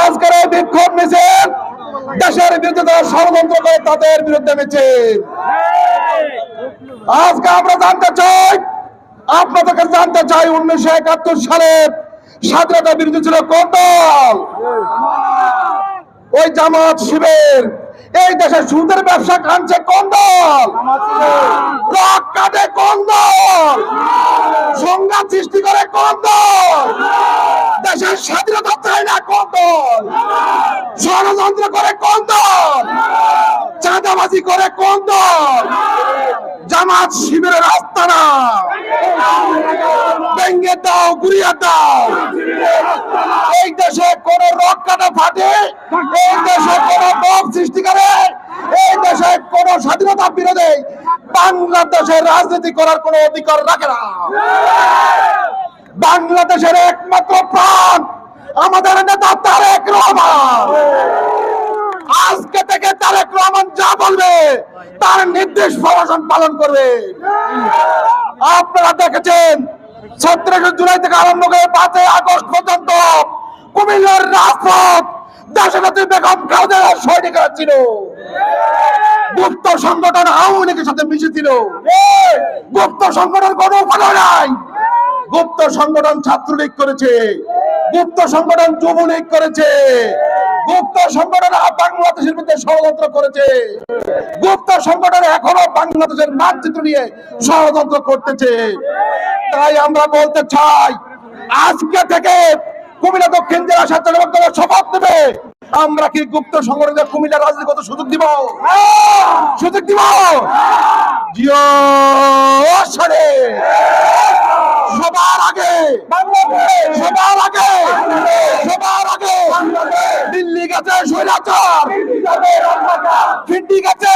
আজকের এই বিক্ষোভ মিছিল দেশের বিরুদ্ধে যারা ষড়যন্ত্র করে তাদের বিরুদ্ধে মিছিল। আজকে আমরা জানতে চাই আপনাদের জানতে চাই, উনিশশো একাত্তর সালে স্বাধীনতা বিরুদ্ধে ছিল কোন দল? ওই জামাত শিবের, এই দেশে সুদের ব্যবসা কানছে কোন দল? কাটে কোন দল? সংঘাত সৃষ্টি করে কোন দল? ষড়যন্ত্র করে কোন দল? চাঁদাবাজি করে কোন দল? জামাত শিবিরের আস্তানা ভেঙ্গে দাও, গুড়িয়ে দাও। এই দেশে কোন রক কাটা ফাটে? এই দেশে কোন বক সৃষ্টি করে? এই দেশে কোন স্বাধীনতা বিরোধী বাংলাদেশের রাজনীতি করার কোন অধিকার রাখে না। বাংলাদেশের একমাত্র প্রাণ আমাদের নেতা তারেক রহমান। আজকে থেকে তারেক রহমান যা বলবে, তার নির্দেশ প্রশাসন পালন করবে। আপনারা দেখেছেন, ছত্রিশে জুলাই থেকে আরম্ভ করে পাঁচই আগস্ট পর্যন্ত কুমিল্লার রাজপথ দেশনেত্রী বেগম খালেদা সৈনিকরা ছিল। গুপ্ত সংগঠন আওয়ামী লীগের সাথে মিশেছিল। গুপ্ত সংগঠন কোনো উপাদান নাই। গুপ্ত সংগঠন ছাত্রলীগ করেছে। গুপ্ত সংগঠন যুবলীগ করেছে। গুপ্ত সংগঠন বাংলাদেশের মধ্যে ষড়যন্ত্র করেছে। গুপ্ত সংগঠন এখনও বাংলাদেশের মানচিত্র নিয়ে ষড়যন্ত্র করতেছে। তাই আমরা বলতে চাই, আজকে থেকে কুমিল্লা দক্ষিণ জেলা স্বেচ্ছাসেবক দলের শপথ নেবে আমরা কি গুপ্ত সংগঠনের কুমিল্লা রাজনীতিগত সুযোগ দিব? সুযোগ দিব? সবার আগে সবার আগে সবার আগে গেছে স্বৈরাচার ফিন্ডি গেছে।